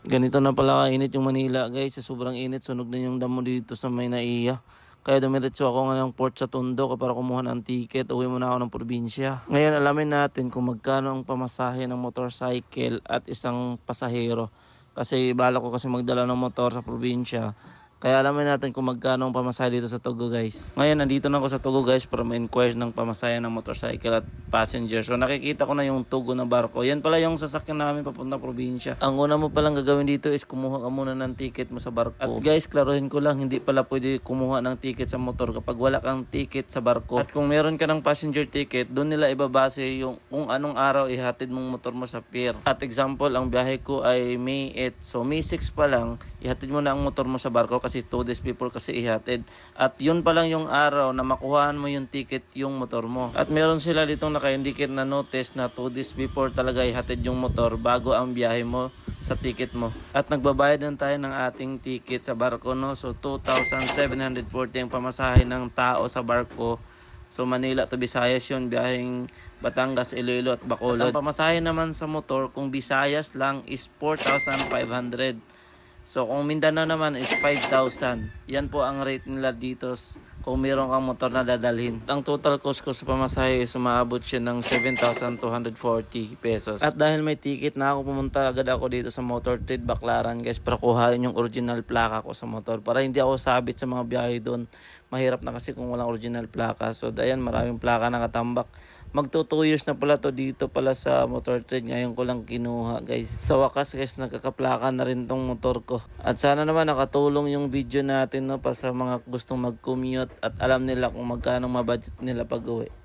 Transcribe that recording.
Ganito na pala kainit yung Manila guys. Sobrang init, sunog na yung damo dito sa may. Kaya dumiretso ako ng port sa Tondo para kumuha ng ticket. Uwi muna ako ng probinsya. Ngayon alamin natin kung magkano ang pamasahe ng motorcycle at isang pasahero. Kasi bala ko kasi magdala ng motor sa probinsya. Kaya alamin natin kung magkano ang pamasahe dito sa Togo guys. Ngayon nandito na ako sa Togo guys para ma-inquire ng pamasahe ng motorcycle at passenger. So nakikita ko na yung Togo na barko. Yan pala yung sasakyan namin papunta probinsya. Ang una mo palang gagawin dito is kumuha ka muna ng ticket mo sa barko. At guys, klaruhin ko lang, hindi pala pwede kumuha ng ticket sa motor kapag wala kang ticket sa barko. At kung meron ka ng passenger ticket, doon nila ibabase yung kung anong araw ihatid mong motor mo sa pier. At example, ang biyahe ko ay May 8. So May 6 pa lang, ihatid mo na ang motor mo sa barko kasi 2 days before kasi ihatid. At yun pa lang yung araw na makuhaan mo yung ticket yung motor mo. At meron sila ditong naka-indicate na notice na 2 days before talaga ihatid yung motor bago ang biyahe mo sa ticket mo. At nagbabayad na tayo ng ating ticket sa barko no. So 2,740 ang pamasahe ng tao sa barko. So Manila to Visayas yun, biyaheng Batangas, Iloilo at Bacolod. At ang pamasahe naman sa motor kung Visayas lang is 4,500. So kung Mindanao naman is 5,000. Yan po ang rate nila dito kung meron kang motor na dadalhin. Ang total cost ko sa pamasahe is umaabot siya ng 7,240 pesos. At dahil may ticket na ako, pumunta agad ako dito sa Motor Trade Baclaran guys para kuhain yung original plaka ko sa motor. Para hindi ako sabit sa mga biyahe doon. Mahirap na kasi kung walang original plaka. So ayan, maraming plaka nakatambak. Magto 2 years na pala to dito pala sa motor trade. Ngayon ko lang kinuha guys. Sa wakas guys, nagkakaplaka na rin tong motor ko. At sana naman nakatulong yung video natin no, para sa mga gustong mag-commute at alam nila kung magkano mabudget nila pag uwi.